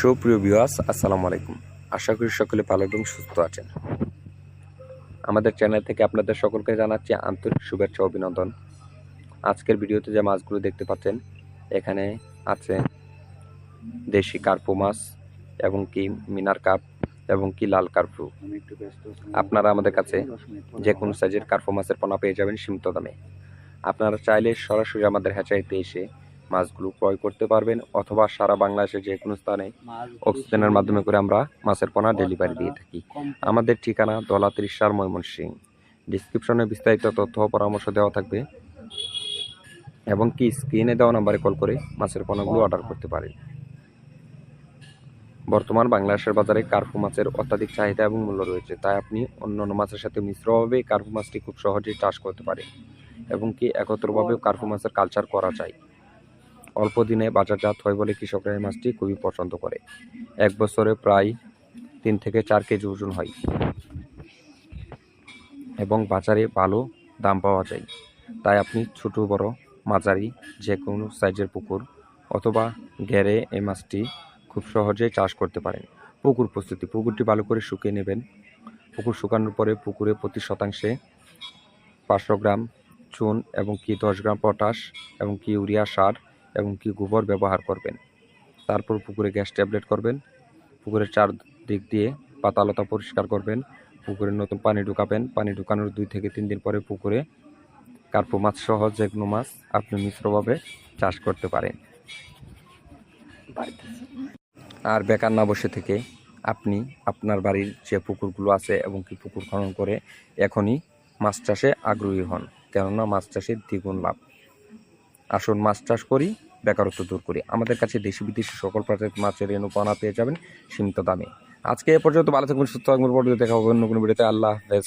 সুপ্রিয় বিওয়াস আসসালামু আলাইকুম। আশা করি সকলে ভালো এবং সুস্থ আছেন। আমাদের চ্যানেল থেকে আপনাদের সকলকে জানাচ্ছি আন্তরিক শুভেচ্ছা অভিনন্দন। আজকের ভিডিওতে যে মাছগুলো দেখতে পাচ্ছেন, এখানে আছে দেশি কার্পো মাছ এবং কি মিনার কাপ এবং কি লাল কার্পু। আপনারা আমাদের কাছে যে কোনো সাইজের কার্পো মাছের পোনা পেয়ে যাবেন সীমিত দামে। আপনারা চাইলে সরাসরি আমাদের হ্যাচারিতে এসে মাছগুলো ক্রয় করতে পারবেন অথবা সারা বাংলাদেশের যে কোনো স্থানে অক্সিজেনের মাধ্যমে করে আমরা মাছের পোনা ডেলিভারি দিয়ে থাকি। আমাদের ঠিকানা দলা ত্রিশার ময়মনসিং ডিসক্রিপশনে বিস্তারিত তথ্য পরামর্শ দেওয়া থাকবে এবং কি স্ক্রিনে দেওয়া নাম্বারে কল করে মাছের পোনাগুলো অর্ডার করতে পারেন। বর্তমান বাংলাদেশের বাজারে কার্ফু মাছের অত্যাধিক চাহিদা এবং মূল্য রয়েছে তাই আপনি অন্যান্য মাছের সাথে মিশ্রভাবে কার্ফু মাছটি খুব সহজেই চাষ করতে পারেন এবং কি একত্রভাবেও কার্ফু মাছের কালচার করা যায়। অল্প দিনে বাজারজাত হয় বলে কৃষকরা এই মাছটি খুবই পছন্দ করে। এক বছরে প্রায় তিন থেকে চার কেজি ওজন হয় এবং বাজারে ভালো দাম পাওয়া যায়। তাই আপনি ছোট, বড়, মাঝারি যে কোনো সাইজের পুকুর অথবা ঘেরে এই মাছটি খুব সহজেই চাষ করতে পারেন। পুকুর প্রস্তুতি, পুকুরটি ভালো করে শুকিয়ে নেবেন। পুকুর শুকানোর পরে পুকুরে প্রতি শতাংশে পাঁচশো গ্রাম চুন এবং কি দশ গ্রাম পটাশ এবং কি ইউরিয়া সার এবং কি গোবর ব্যবহার করবেন। তারপর পুকুরে গ্যাস ট্যাবলেট করবেন। পুকুরের চার দিক দিয়ে পাতালতা পরিষ্কার করবেন। পুকুরে নতুন পানি ঢুকাবেন। পানি ঢুকানোর দুই থেকে তিন দিন পরে পুকুরে কার্পো মাছ সহ যে কোনো মাছ আপনি মিশ্রভাবে চাষ করতে পারেন। আর বেকার না বসে থেকে আপনি আপনার বাড়ির যে পুকুরগুলো আছে এবং কি পুকুর খনন করে এখনই মাছ চাষে আগ্রহী হন। কেননা মাছ চাষে দ্বিগুণ লাভ। আসুন মাছ চাষ করি বেকারত্ব দূর করি। আমাদের কাছে দেশি বিদেশি সকল প্রজাতির মাছের রেণুপনা পেয়ে যাবেন সীমিত দামে। আজকে এ পর্যন্ত, ভালো থাকবেন, সুস্থ থাকবেন পর্যন্ত দেখা হবে অন্য কোনো ভিডিওতে। আল্লাহ হাফেজ।